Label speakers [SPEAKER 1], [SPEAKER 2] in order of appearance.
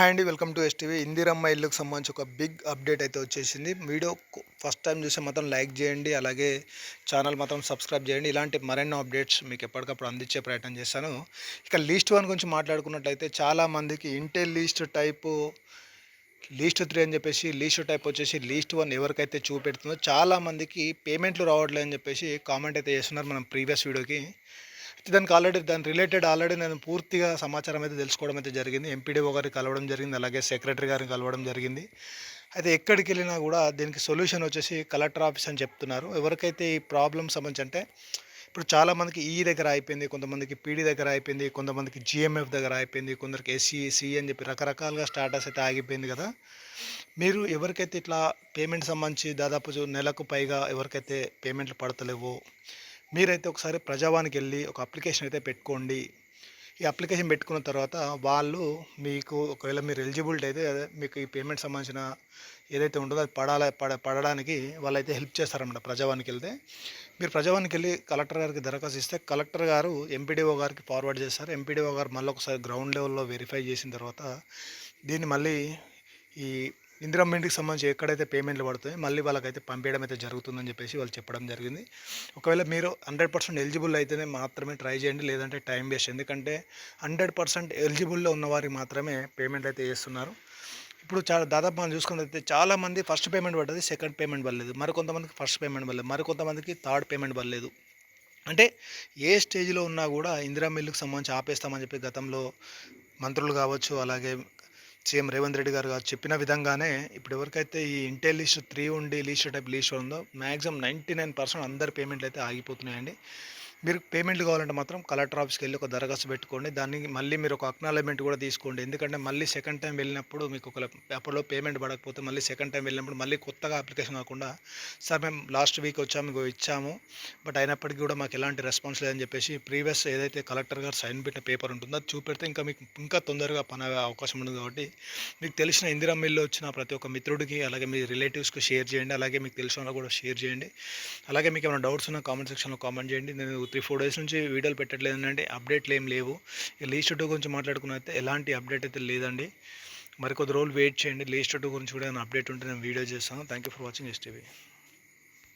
[SPEAKER 1] Hi అండి welcome to STV. Indiramma ఇల్లుకు సంబంధించి ఒక బిగ్ అప్డేట్ అయితే వచ్చేసింది. వీడియో ఫస్ట్ టైం చూస్తే మాత్రం లైక్ చేయండి అలాగే ఛానల్ మాత్రం సబ్స్క్రైబ్ చేయండి. ఇలాంటి మరెన్నో అప్డేట్స్ మీకు ఎప్పటికప్పుడు అందించే ప్రయత్నం చేస్తాను. ఇక లీస్ట్ వన్ గురించి మాట్లాడుకున్నట్లయితే చాలామందికి ఇంటెల్ లీస్ట్ టైపు లీస్ట్ త్రీ అని చెప్పేసి లీస్ట్ టైప్ వచ్చేసి లీస్ట్ వన్ ఎవరికైతే చూపెడుతుందో చాలామందికి పేమెంట్లు రావట్లేదు అని చెప్పేసి కామెంట్ అయితే చేస్తున్నారు మనం ప్రీవియస్ వీడియోకి. దానికి ఆల్రెడీ దాని రిలేటెడ్ ఆల్రెడీ నేను పూర్తిగా సమాచారం అయితే తెలుసుకోవడం అయితే జరిగింది. ఎంపీడీఓ గారికి కలవడం జరిగింది. అలాగే సెక్రటరీ గారిని కలవడం జరిగింది. అయితే ఎక్కడికి వెళ్ళినా కూడా దీనికి సొల్యూషన్ వచ్చేసి కలెక్టర్ ఆఫీస్ అని చెప్తున్నారు. ఎవరికైతే ఈ ప్రాబ్లం సంబంధించి అంటే ఇప్పుడు చాలామందికి ఈ e దగ్గర అయిపోయింది కొంతమందికి పీడీ దగ్గర అయిపోయింది కొంతమందికి జిఎంఎఫ్ దగ్గర అయిపోయింది కొందరికి ఎస్సీ సి అని చెప్పి రకరకాలుగా స్టాటస్ అయితే ఆగిపోయింది కదా. మీరు ఎవరికైతే ఇట్లా పేమెంట్ సంబంధించి దాదాపు నెలకు పైగా ఎవరికైతే పేమెంట్లు పడతలేవో మీరైతే ఒకసారి ప్రజావానికి వెళ్ళి ఒక అప్లికేషన్ అయితే పెట్టుకోండి. ఈ అప్లికేషన్ పెట్టుకున్న తర్వాత వాళ్ళు మీకు ఒకవేళ మీరు ఎలిజిబిలిటీ అయితే మీకు ఈ పేమెంట్ సంబంధించిన ఏదైతే ఉంటుందో అది పడాల పడ పడడానికి వాళ్ళైతే హెల్ప్ చేస్తారన్నమాట ప్రజావానికి వెళ్తే మీరు ప్రజావానికి వెళ్ళి కలెక్టర్ గారికి దరఖాస్తు ఇస్తే కలెక్టర్ గారు ఎంపీడీఓ గారికి ఫార్వర్డ్ చేస్తారు. ఎంపీడీఓ గారు మళ్ళీ ఒకసారి గ్రౌండ్ లెవెల్లో వెరిఫై చేసిన తర్వాత దీన్ని మళ్ళీ ఈ ఇందిరమ్మ ఇంటికి సంబంధించి ఎక్కడైతే పేమెంట్లు పడుతాయో మళ్ళీ వాళ్ళకైతే పంపించడం అయితే జరుగుతుందని చెప్పేసి వాళ్ళు చెప్పడం జరిగింది. ఒకవేళ మీరు హండ్రెడ్ పర్సెంట్ ఎలిజిబుల్ అయితేనే మాత్రమే ట్రై చేయండి లేదంటే టైం వేస్ట్. ఎందుకంటే హండ్రెడ్ పర్సెంట్ ఎలిజిబుల్లో ఉన్నవారికి మాత్రమే పేమెంట్ అయితే చేస్తున్నారు. ఇప్పుడు చాలా దాదాపు మనం చూసుకున్నట్లయితే చాలామంది ఫస్ట్ పేమెంట్ పడ్డది సెకండ్ పేమెంట్ పడలేదు. మరి కొంతమందికి ఫస్ట్ పేమెంట్ పడలేదు. మరికొంతమందికి థర్డ్ పేమెంట్ పడలేదు. అంటే ఏ స్టేజ్లో ఉన్నా కూడా ఇందిరా మిల్లుకు సంబంధించి ఆపేస్తామని చెప్పి గతంలో మంత్రులు కావచ్చు అలాగే సీఎం రేవంత్ రెడ్డి గారు చెప్పిన విధంగానే ఇప్పుడు ఎవరికైతే ఈ ఇంటే లిస్ట్ త్రీ ఉండి లీస్ట్ టైప్ లిస్ట్ ఉందో మ్యాక్సిమం నైంటీ నైన్ పర్సెంట్ అందరి పేమెంట్లు అయితే ఆగిపోతున్నాయండి. మీరు పేమెంట్ కావాలంటే మాత్రం కలెక్టర్ ఆఫీస్కి వెళ్ళి ఒక దరఖాస్తు పెట్టుకోండి. దాన్ని మళ్ళీ మీరు ఒక అక్నాలజ్మెంట్ కూడా తీసుకోండి. ఎందుకంటే మళ్ళీ సెకండ్ టైం వెళ్ళినప్పుడు మీకు ఒక అప్పట్లో పేమెంట్ పడకపోతే మళ్ళీ సెకండ్ టైం వెళ్ళినప్పుడు మళ్ళీ కొత్తగా అప్లికేషన్ కాకుండా సార్ మేము లాస్ట్ వీక్ వచ్చాము మీకు ఇచ్చాము బట్ అయినప్పటికీ కూడా మాకు ఎలాంటి రెస్పాన్స్ లేదని చెప్పేసి ప్రీవియస్ ఏదైతే కలెక్టర్ గారు సైన్ పెట్టిన పేపర్ ఉంటుందో అది చూపెడితే ఇంకా మీకు ఇంకా తొందరగా పని అవకాశం ఉంది కాబట్టి మీకు తెలిసిన ఇందిరా మిల్లు వచ్చిన ప్రతి ఒక్క మిత్రుడికి అలాగే మీ రిలేటివ్స్కి షేర్ చేయండి. అలాగే మీకు తెలిసిన కూడా షేర్ చేయండి. అలాగే మీకు ఏమైనా డౌట్స్ ఉన్నా కామెంట్ సెక్షన్లో కామెంట్ చేయండి. నేను త్రీ ఫోర్ డేస్ నుంచి వీడియోలు పెట్టట్లేదు అంటే అప్డేట్లు ఏం లేవు. లీస్ట్ టూ గురించి మాట్లాడుకున్న అయితే ఎలాంటి అప్డేట్ అయితే లేదండి. మరి కొద్ది రోజులు వెయిట్ చేయండి. లీస్ట్ టూ గురించి కూడా అప్డేట్ ఉంటే నేను వీడియో చేస్తాను. Thank you for watching STV